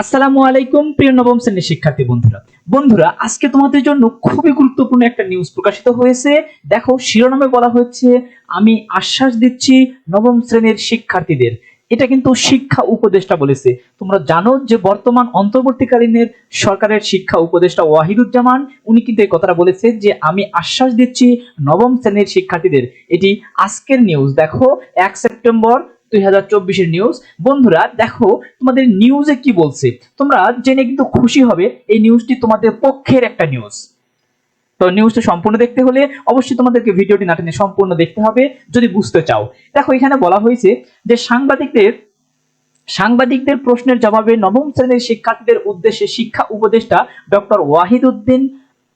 আসসালামু আলাইকুম, প্রিয় নবম শ্রেণির শিক্ষার্থী বন্ধুরা। বন্ধুরা, আজকে তোমাদের জন্য খুবই গুরুত্বপূর্ণ একটা নিউজ প্রকাশিত হয়েছে। দেখো, শিরোনামে বলা হয়েছে আমি আশ্বাস দিচ্ছি নবম শ্রেণির শিক্ষার্থীদের। এটা কিন্তু শিক্ষা উপদেষ্টা বলেছে। তোমরা জানো যে বর্তমান অন্তর্বর্তীকালীনের সরকারের শিক্ষা উপদেষ্টা ওয়াহিদুজ্জামান, উনি কিন্তু এই কথাটা বলেছে যে, আমি আশ্বাস দিচ্ছি নবম শ্রেণির শিক্ষার্থীদের। এটি আজকের নিউজ দেখো, এক সেপ্টেম্বর দুই হাজার নিউজ বন্ধুরা, দেখো, তোমাদের নিউজে কি বলছে? তোমরা জেনে কিন্তু খুশি হবে এই নিউজটি তোমাদের পক্ষের একটা নিউজ তো নিউজটা সম্পূর্ণ দেখতে হলে অবশ্যই তোমাদেরকে ভিডিওটি নাটনে সম্পূর্ণ দেখতে হবে, যদি বুঝতে চাও। দেখো, এখানে বলা হয়েছে যে সাংবাদিকদের সাংবাদিকদের প্রশ্নের জবাবে নবম শ্রেণির শিক্ষার্থীদের উদ্দেশ্যে শিক্ষা উপদেষ্টা ডক্টর ওয়াহিদ উদ্দিন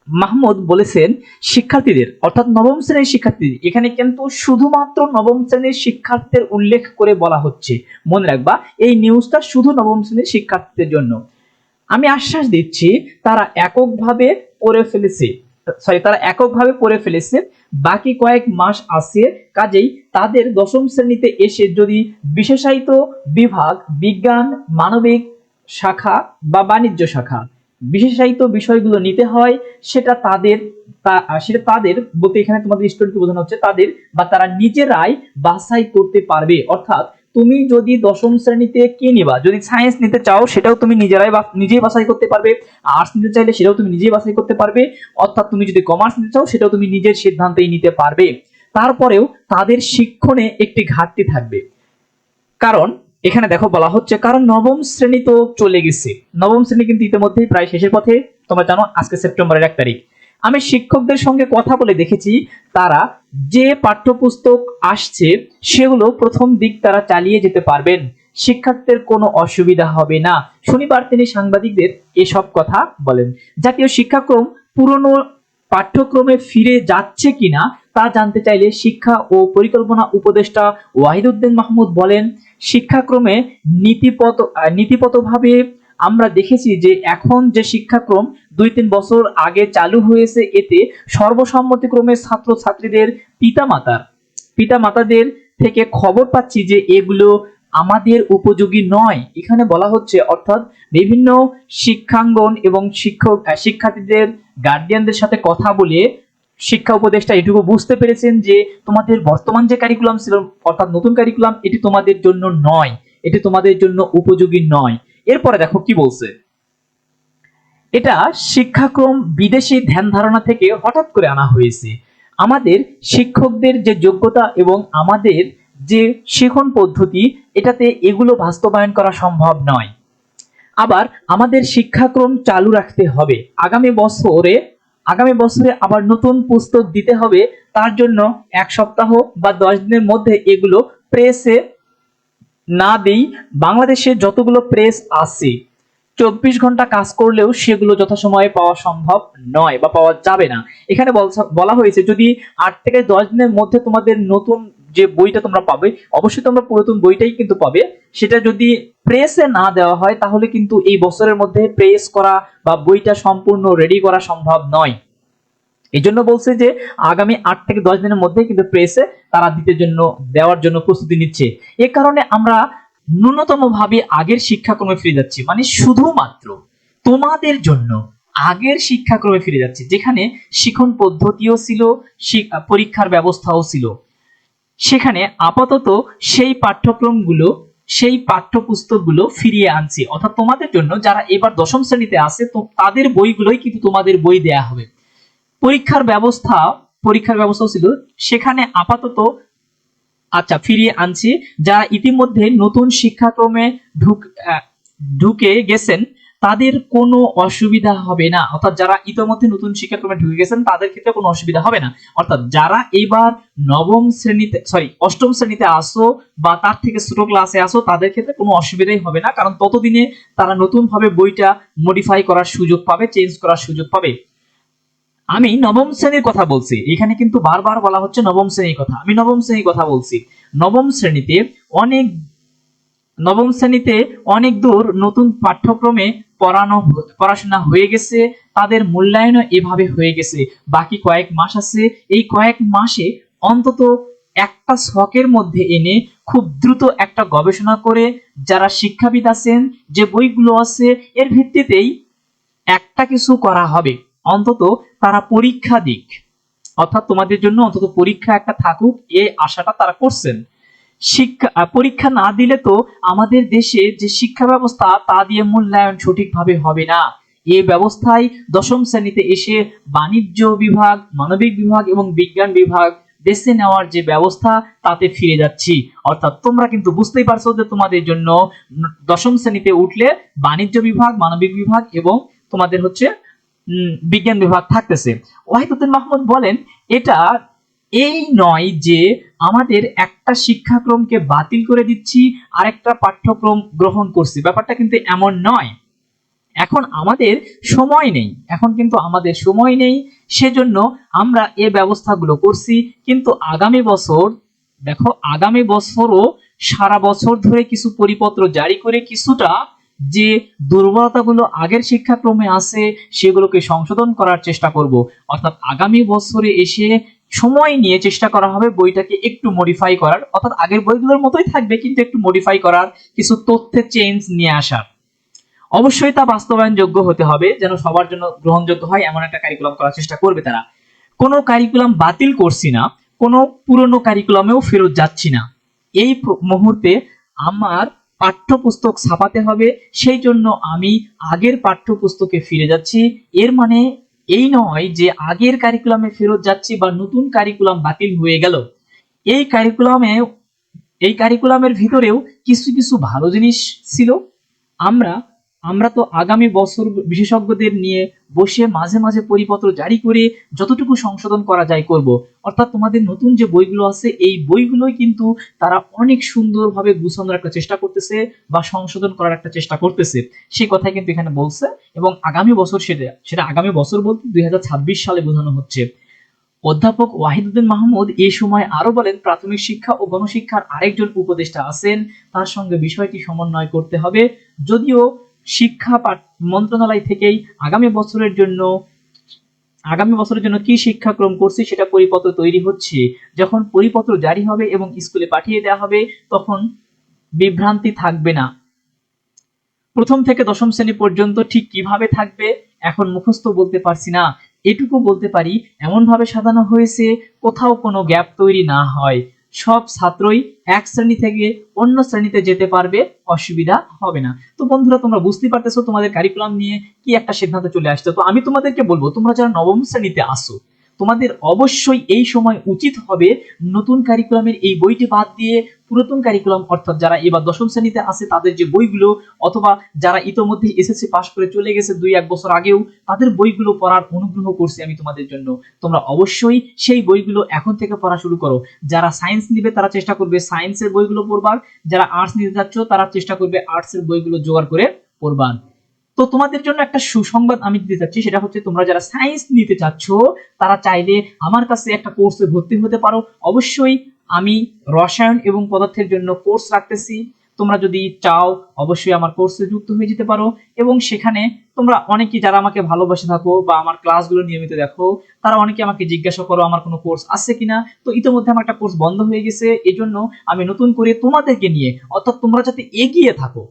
মাহমুদ বলেছেন, শিক্ষার্থীদের, অর্থাৎ নবম শ্রেণির শিক্ষার্থীদের, এখানে কিন্তু শুধুমাত্র নবম শ্রেণির শিক্ষার্থীদের উল্লেখ করে বলা হচ্ছে। মনে রাখবা, এই নিউজটা শুধু নবম শ্রেণির শিক্ষার্থীদের জন্য। আমি আশ্বাস দিচ্ছি, তারা এককভাবে পড়ে ফেলেছে সরি তারা এককভাবে পড়ে ফেলেছে, বাকি কয়েক মাস আছে, কাজেই তাদের দশম শ্রেণীতে এসে যদি বিশেষায়িত বিভাগ, বিজ্ঞান, মানবিক শাখা বা বাণিজ্য শাখা বিশেষায়িত বিষয়গুলো নিতে হয়, সেটা তাদের সেটা তাদের বলতে এখানে তোমাদের স্টুডেন্টকে বোঝানো হচ্ছে, তাদের বা তারা নিজেরাই বাছাই করতে পারবে। অর্থাৎ তুমি যদি দশম শ্রেণীতে কি নিবা? যদি সায়েন্স নিতে চাও, সেটাও তুমি নিজেরাই বা- নিজেই বাছাই করতে পারবে। আর্টস নিতে চাইলে সেটাও তুমি নিজেই বাছাই করতে পারবে। অর্থাৎ তুমি যদি কমার্স নিতে চাও, সেটাও তুমি নিজের সিদ্ধান্তেই নিতে পারবে। তারপরেও তাদের শিক্ষণে একটি ঘাটতি থাকবে। কারণ এখানে দেখো বলা হচ্ছে কারণ নবম শ্রেণি তো চলে গেছে। নবম শ্রেণি কিন্তু ইতিমধ্যেই প্রায় শেষের পথে, তোমরা জানো আজকে সেপ্টেম্বরের এক তারিখ। আমি শিক্ষকদের সঙ্গে কথা বলে দেখেছি, তারা যে পাঠ্যপুস্তক আসছে, সেগুলো প্রথম দিক তারা চালিয়ে যেতে পারবেন। শিক্ষার্থীদের কোনো অসুবিধা হবে না। শনিবার তিনি সাংবাদিকদের এসব কথা বলেন। জাতীয় শিক্ষাক্রম পুরনো পাঠ্যক্রমে ফিরে যাচ্ছে কিনা, তা জানতে চাইলে শিক্ষা ও পরিকল্পনা উপদেষ্টা ওয়াহিদুদ্দিন মাহমুদ বলেন শিক্ষাক্রমে নীতিপত নীতিপতভাবে আমরা দেখেছি যে এখন যে শিক্ষাক্রম দুই তিন বছর আগে চালু হয়েছে, এতে সর্বসম্মতিক্রমে ছাত্রছাত্রীদের পিতামাতার, পিতামাতাদের থেকে খবর পাচ্ছি যে এগুলো আমাদের উপযোগী নয়। এখানে বলা হচ্ছে, অর্থাৎ বিভিন্ন শিক্ষাঙ্গন এবং শিক্ষক শিক্ষার্থীদের গার্ডিয়ানদের সাথে কথা বলে শিক্ষা উপদেষ্টা এটুকু বুঝতে পেরেছেন যে তোমাদের বর্তমান যে কারিকুলাম ছিল, অর্থাৎ নতুন কারিকুলাম এটি তোমাদের জন্য নয়। এটি তোমাদের জন্য উপযোগী নয়। এরপরে দেখো কি বলছে। এটা শিক্ষাক্রম বিদেশি ধ্যান ধারণা থেকে হঠাৎ করে আনা হয়েছে। আমাদের শিক্ষকদের যে যোগ্যতা এবং আমাদের যে শিখন পদ্ধতি, এটাতে এগুলো বাস্তবায়ন করা সম্ভব নয়। আবার আমাদের শিক্ষাক্রম চালু রাখতে হবে। আগামী বছরে আগামী বছরে আবার নতুন পুস্তক দিতে হবে। তার জন্য এক সপ্তাহ বা দশ দিনের মধ্যে এগুলো প্রেসে না দিই। বাংলাদেশে যতগুলো প্রেস আছে, চব্বিশ ঘণ্টা কাজ করলেও সেগুলো যথাসময়ে পাওয়া সম্ভব নয় বা পাওয়া যাবে না। এখানে বলা হয়েছে, যদি আট থেকে দশ দিনের মধ্যে তোমাদের নতুন যে বইটা তোমরা পাবে, অবশ্যই তোমরা পুরাতন বইটাই কিন্তু পাবে। সেটা যদি প্রেসে না দেওয়া হয়, তাহলে কিন্তু এই বছরের মধ্যে প্রেস করা বা বইটা সম্পূর্ণ রেডি করা সম্ভব নয়। এই জন্য বলছে যে, আগামী আট থেকে দশ দিনের মধ্যে কিন্তু প্রেসে তারা দিতে জন্য, দেওয়ার জন্য প্রস্তুতি নিচ্ছে। এ কারণে আমরা ন্যূনতম ভাবে আগের শিক্ষাক্রমে ফিরে যাচ্ছি। মানে শুধুমাত্র তোমাদের জন্য আগের শিক্ষাক্রমে ফিরে যাচ্ছি, যেখানে শিখন পদ্ধতিও ছিল পরীক্ষার ব্যবস্থাও ছিল। সেখানে আপাতত সেই পাঠ্যক্রমগুলো, সেই পাঠ্যপুস্তকগুলো ফিরিয়ে আনছি। অর্থাৎ তোমাদের জন্য যারা এবার দশম শ্রেণীতে আছে, তো তাদের বইগুলোই কিন্তু তোমাদের বই দেয়া হবে। পরীক্ষার ব্যবস্থা পরীক্ষার ব্যবস্থা ছিল। সেখানে আপাতত আচ্ছা ফিরিয়ে আনছি। যারা ইতিমধ্যে নতুন শিক্ষাক্রমে ঢুক ঢুকে গেছেন তাদের কোনো অসুবিধা হবে না। অর্থাৎ যারা ইতিমধ্যে নতুন শিক্ষাক্রমে ঢুকে গেছেন, তাদের ক্ষেত্রে কোনো অসুবিধা হবে না। অর্থাৎ যারা এবার নবম শ্রেণীতে সরি অষ্টম শ্রেণীতে আসো বা তার থেকে ছোট ক্লাসে আসো, তাদের ক্ষেত্রে কোনো অসুবিধাই হবে না। কারণ ততদিনে তারা নতুন ভাবে বইটা মডিফাই করার সুযোগ পাবে চেঞ্জ করার সুযোগ পাবে। আমি নবম শ্রেণির কথা বলছি। এখানে কিন্তু বারবার বলা হচ্ছে নবম শ্রেণির কথা। আমি নবম শ্রেণির কথা বলছি। নবম শ্রেণীতে অনেক, নবম শ্রেণীতে অনেক দূর নতুন পাঠ্যক্রমে পড়ানো, পড়াশোনা হয়ে গেছে, তাদের মূল্যায়নও এভাবে হয়ে গেছে। বাকি কয়েক মাস আছে, এই কয়েক মাসে অন্তত একটা ছকের মধ্যে এনে খুব দ্রুত একটা গবেষণা করে যারা শিক্ষাবিদ আছেন, যে বইগুলো আছে, এর ভিত্তিতেই একটা কিছু করা হবে। অন্তত তারা পরীক্ষা দিক। অর্থাৎ তোমাদের জন্য অন্তত পরীক্ষা একটা থাকুক এই আশাটা তারা করছেন। শিক্ষা পরীক্ষা না দিলে তো আমাদের দেশে যে শিক্ষা ব্যবস্থা, তা দিয়ে মূল্যায়ন সঠিকভাবে হবে না। এই ব্যবস্থায় দশম শ্রেণীতে এসে বাণিজ্য বিভাগ, মানবিক বিভাগ এবং বিজ্ঞান বিভাগ বেছে নেওয়ার যে ব্যবস্থা, তাতে ফিরে যাচ্ছি। অর্থাৎ তোমরা কিন্তু বুঝতেই পারছ যে তোমাদের জন্য দশম শ্রেণীতে উঠলে বাণিজ্য বিভাগ, মানবিক বিভাগ এবং তোমাদের হচ্ছে বিজ্ঞান বিভাগ থাকতেছে। ওয়াহিদুদ্দিন মাহমুদ বলেন, এটা এই নয় যে আমাদের একটা শিক্ষাক্রমকে বাতিল করে দিচ্ছি, আরেকটা পাঠ্যক্রম গ্রহণ করছি। ব্যাপারটা কিন্তু এমন নয়। এখন আমাদের সময় নেই। এখন কিন্তু আমাদের সময় নেই। সেজন্য আমরা এ ব্যবস্থাগুলো করছি। কিন্তু আগামী বছর, দেখো, আগামী বছরও সারা বছর ধরে কিছু পরিপত্র জারি করে কিছুটা যে দুর্বলতাগুলো আগের শিক্ষাক্রমে আছে, সেগুলোকে সংশোধন করার চেষ্টা করব। অর্থাৎ আগামী বছরে এসে সময় নিয়ে চেষ্টা করা হবে বইটাকে একটু মডিফাই করার। অর্থাৎ আগের বইগুলোর মতোই থাকবে, কিন্তু একটু মডিফাই করার কিছু তথ্যের চেঞ্জ নিয়ে আসার। অবশ্যই তা বাস্তবায়নযোগ্য হতে হবে, যেন সবার জন্য গ্রহণযোগ্য হয়, এমন একটা কারিকুলাম করার চেষ্টা করবে তারা। কোনো কারিকুলাম বাতিল করছি না, কোনো পুরনো কারিকুলামেও ফেরত যাচ্ছি না। এই মুহূর্তে আমার পাঠ্যপুস্তক ছাপাতে হবে, সেই জন্য আমি আগের পাঠ্যপুস্তকে ফিরে যাচ্ছি। এর মানে এই নয় যে আগের কারিকুলামে ফেরত যাচ্ছি বা নতুন কারিকুলাম বাতিল হয়ে গেল। এই কারিকুলামে এই কারিকুলামের ভিতরেও কিছু কিছু ভালো জিনিস ছিল। আমরা আমরা তো আগামী বছর বিশেষজ্ঞদের নিয়ে বসে মাঝে মাঝে পরিপত্র জারি করে যতটুকু সংশোধন করা যায় করব। অর্থাৎ তোমাদের নতুন যে বইগুলো আছে, এই বইগুলোই কিন্তু তারা অনেক সুন্দরভাবে গুছানোর একটা চেষ্টা করতেছে বা সংশোধন করার একটা চেষ্টা করতেছে। সেই কথাই কিন্তু এখানে বলছে এবং আগামী বছর সেটা সেটা আগামী বছর বলতে দুই হাজার ছাব্বিশ সালে বোঝানো হচ্ছে। অধ্যাপক ওয়াহিদুদ্দিন মাহমুদ এই সময় আরও বলেন, প্রাথমিক শিক্ষা ও গণশিক্ষার আরেকজন উপদেষ্টা আছেন, তার সঙ্গে বিষয়টি সমন্বয় করতে হবে। যদিও শিক্ষা মন্ত্রণালয় থেকেই আগামী বছরের জন্য, আগামী বছরের জন্য কি শিক্ষাক্রম করছি সেটা পরিপত্র তৈরি হচ্ছে। যখন পরিপত্র জারি হবে এবং স্কুলে পাঠিয়ে দেওয়া হবে, তখন বিভ্রান্তি থাকবে না। প্রথম থেকে দশম শ্রেণি পর্যন্ত ঠিক কীভাবে থাকবে, এখন মুখস্থ বলতে পারছি না। এটুকু বলতে পারি এমন ভাবে সাজানো হয়েছে, কোথাও কোনো গ্যাপ তৈরি না হয়। সব ছাত্রই এক শ্রেণি থেকে অন্য শ্রেণীতে যেতে পারবে, অসুবিধা হবে না। তো বন্ধুরা, তোমরা বুঝতে পারতেছো তোমাদের কারিকুলাম নিয়ে কি একটা সিদ্ধান্ত চলে আসছে। তো আমি তোমাদেরকে বলব, তোমরা যারা নবম শ্রেণীতে আসো তোমাদের অবশ্যই এই সময় উচিত হবে নতুন কারিকুলামের এই বইটি বাদ দিয়ে পুরাতন কারিকুলাম অর্থাৎ যারা এবার দশম শ্রেণীতে আছে, তাদের যে বইগুলো, অথবা যারা ইতোমধ্যে এসএসসি পাস করে চলে গেছে দুই, এক বছর আগেও, তাদের বইগুলো পড়ার অনুগ্রহ করছি আমি তোমাদের জন্য। তোমরা অবশ্যই সেই বইগুলো এখন থেকে পড়া শুরু করো। যারা সায়েন্স নিবে, তারা চেষ্টা করবে সায়েন্সের বইগুলো পড়বার। যারা আর্টস নিতে যাচ্ছ, তারা চেষ্টা করবে আর্টসের বইগুলো জোগাড় করে পড়বার। তো তোমাদের জন্য একটা সুসংবাদ আমি দিতে চাচ্ছি, সেটা হচ্ছে তোমরা যারা সায়েন্স নিতে চাচ্ছ, তারা চাইলে আমার কাছে একটা কোর্সে ভর্তি হতে পারো। অবশ্যই আমি রসায়ন এবং পদার্থের জন্য কোর্স রাখতেছি। তোমরা যদি চাও, অবশ্যই আমার কোর্সে যুক্ত হয়ে যেতে পারো। এবং সেখানে তোমরা অনেকে যারা আমাকে ভালোবাসে থাকো বা আমার ক্লাসগুলো নিয়মিত দেখো, তারা অনেকে আমাকে জিজ্ঞাসা করো, আমার কোনো কোর্স আছে কিনা? তো ইতিমধ্যে আমার একটা কোর্স বন্ধ হয়ে গেছে। এজন্য আমি নতুন করে তোমাদেরকে নিয়ে, অর্থাৎ তোমরা যাতে এগিয়ে থাকো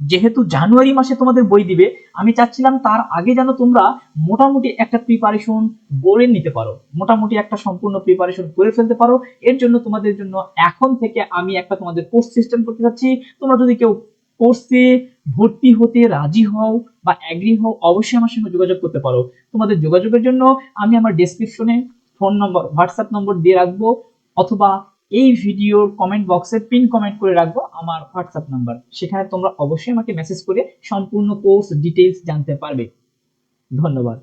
যেহেতু জানুয়ারি মাসে তোমাদের বই দিবে, আমি চাচ্ছিলাম তার আগে যেন তোমরা মোটামুটি একটা প্রিপারেশন গড়ে নিতে পারো। মোটামুটি একটা সম্পূর্ণ প্রিপারেশন করে ফেলতে পারো। এর জন্য তোমাদের জন্য এখন থেকে আমি একটা তোমাদের কোর্স সিস্টেম করতে চাচ্ছি তোমরা যদি কেউ কোর্সে ভর্তি হতে রাজি হও বা অ্যাগ্রি হও, অবশ্যই আমার সঙ্গে যোগাযোগ করতে পারো। তোমাদের যোগাযোগের জন্য আমি আমার ডেসক্রিপশনে ফোন নম্বর হোয়াটসঅ্যাপ নম্বর দিয়ে রাখব অথবা এই ভিডিওর কমেন্ট বক্সে পিন কমেন্ট করে রাখব আমার হোয়াটসঅ্যাপ নাম্বার সেখানে তোমরা অবশ্যই আমাকে মেসেজ করে সম্পূর্ণ কোর্স ডিটেলস জানতে পারবে। ধন্যবাদ।